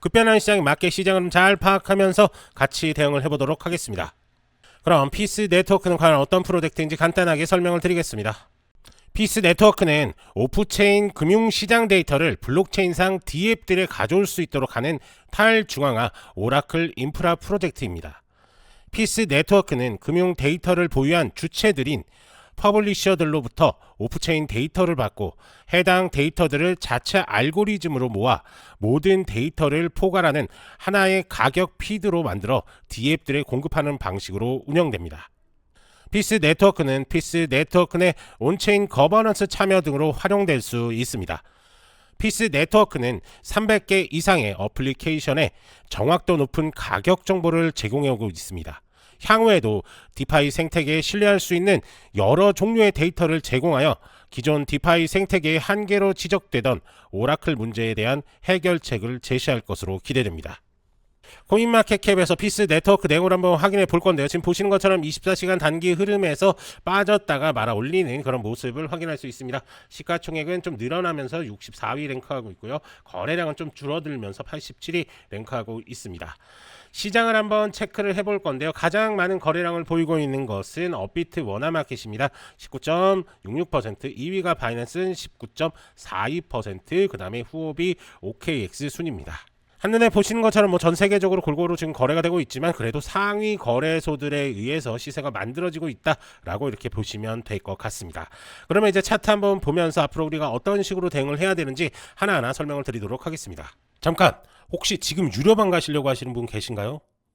급변한 시장에 맞게 시장을 잘 파악하면서 같이 대응을 해보도록 하겠습니다. 그럼 피스 네트워크는 과연 어떤 프로젝트인지 간단하게 설명을 드리겠습니다. 피스 네트워크는 오프체인 금융시장 데이터를 블록체인상 D앱들에 가져올 수 있도록 하는 탈중앙화 오라클 인프라 프로젝트입니다. 피스 네트워크는 금융 데이터를 보유한 주체들인 퍼블리셔들로부터 오프체인 데이터를 받고 해당 데이터들을 자체 알고리즘으로 모아 모든 데이터를 포괄하는 하나의 가격 피드로 만들어 D앱들에 공급하는 방식으로 운영됩니다. 피스 네트워크는 피스 네트워크 내 온체인 거버넌스 참여 등으로 활용될 수 있습니다. 피스 네트워크는 300개 이상의 어플리케이션에 정확도 높은 가격 정보를 제공해 오고 있습니다. 향후에도 디파이 생태계에 신뢰할 수 있는 여러 종류의 데이터를 제공하여 기존 디파이 생태계의 한계로 지적되던 오라클 문제에 대한 해결책을 제시할 것으로 기대됩니다. 코인마켓캡에서 피스 네트워크 내용을 한번 확인해 볼 건데요. 지금 보시는 것처럼 24시간 단기 흐름에서 빠졌다가 말아 올리는 그런 모습을 확인할 수 있습니다. 시가총액은 좀 늘어나면서 64위 랭크하고 있고요. 거래량은 좀 줄어들면서 87위 랭크하고 있습니다. 시장을 한번 체크를 해볼 건데요. 가장 많은 거래량을 보이고 있는 것은 업비트 원화마켓입니다. 19.66% 2위가 바이낸스는 19.42%그 다음에 후업이 OKX 순입니다. 한눈에 보시는 것처럼 뭐 전 세계적으로 골고루 지금 거래가 되고 있지만 그래도 상위 거래소들에 의해서 시세가 만들어지고 있다라고 이렇게 보시면 될 것 같습니다. 그러면 이제 차트 한번 보면서 앞으로 우리가 어떤 식으로 대응을 해야 되는지 하나하나 설명을 드리도록 하겠습니다. 잠깐 혹시 지금 유료방 가시려고 하시는 분 계신가요?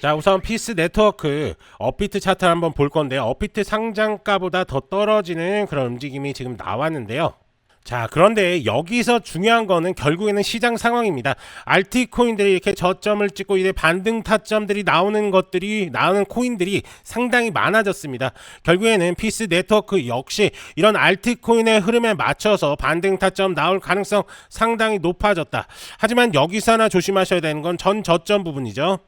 자 우선 피스 네트워크 업비트 차트 한번 볼 건데요 업비트 상장가보다 더 떨어지는 그런 움직임이 지금 나왔는데요. 자 그런데 여기서 중요한 거는 결국에는 시장 상황입니다. 알티코인들이 이렇게 저점을 찍고 이제 반등 타점들이 나오는 것들이 나오는 코인들이 상당히 많아졌습니다. 결국에는 피스 네트워크 역시 이런 알티코인의 흐름에 맞춰서 반등 타점 나올 가능성 상당히 높아졌다. 하지만 여기서 하나 조심하셔야 되는 건 전 저점 부분이죠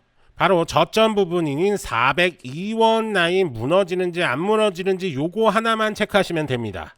바로 저점 부분인 402원 라인 무너지는지 안 무너지는지 요거 하나만 체크하시면 됩니다.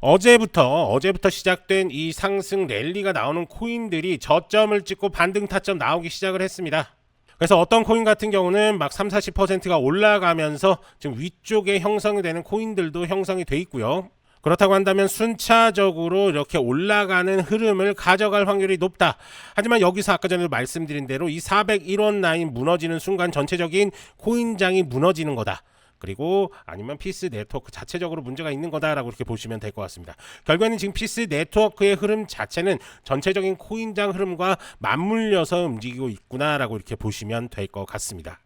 어제부터 어제부터 시작된 이 상승 랠리가 나오는 코인들이 저점을 찍고 반등 타점 나오기 시작을 했습니다. 그래서 어떤 코인 같은 경우는 막 3, 40%가 올라가면서 지금 위쪽에 형성이 되는 코인들도 형성이 돼 있고요. 그렇다고 한다면 순차적으로 이렇게 올라가는 흐름을 가져갈 확률이 높다. 하지만 여기서 아까 전에 말씀드린 대로 이 401원 라인 무너지는 순간 전체적인 코인장이 무너지는 거다. 그리고 아니면 피스 네트워크 자체적으로 문제가 있는 거다라고 이렇게 보시면 될 것 같습니다. 결과는 지금 피스 네트워크의 흐름 자체는 전체적인 코인장 흐름과 맞물려서 움직이고 있구나라고 이렇게 보시면 될 것 같습니다.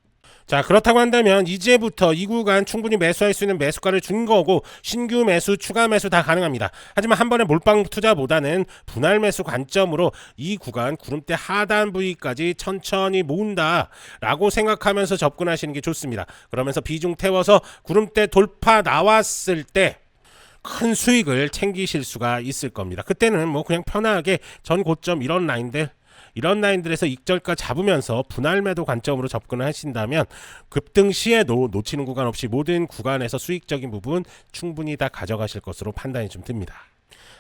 자 그렇다고 한다면 이제부터 이 구간 충분히 매수할 수 있는 매수가를 준 거고 신규 매수 추가 매수 다 가능합니다 하지만 한 번에 몰빵 투자보다는 분할 매수 관점으로 이 구간 구름대 하단 부위까지 천천히 모은다 라고 생각하면서 접근하시는 게 좋습니다 그러면서 비중 태워서 구름대 돌파 나왔을 때큰 수익을 챙기실 수가 있을 겁니다. 그때는 뭐 그냥 편하게 전 고점 이런 라인들 이런 라인들에서 익절가 잡으면서 분할 매도 관점으로 접근을 하신다면 급등 시에도 놓치는 구간 없이 모든 구간에서 수익적인 부분 충분히 다 가져가실 것으로 판단이 좀 듭니다.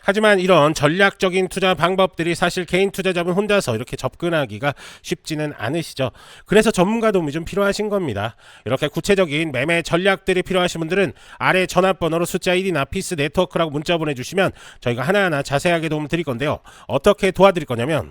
하지만 이런 전략적인 투자 방법들이 사실 개인 투자자분 혼자서 이렇게 접근하기가 쉽지는 않으시죠. 그래서 전문가 도움이 좀 필요하신 겁니다. 이렇게 구체적인 매매 전략들이 필요하신 분들은 아래 전화번호로 숫자 1이나 피스 네트워크라고 문자 보내주시면 저희가 하나하나 자세하게 도움 드릴 건데요. 어떻게 도와드릴 거냐면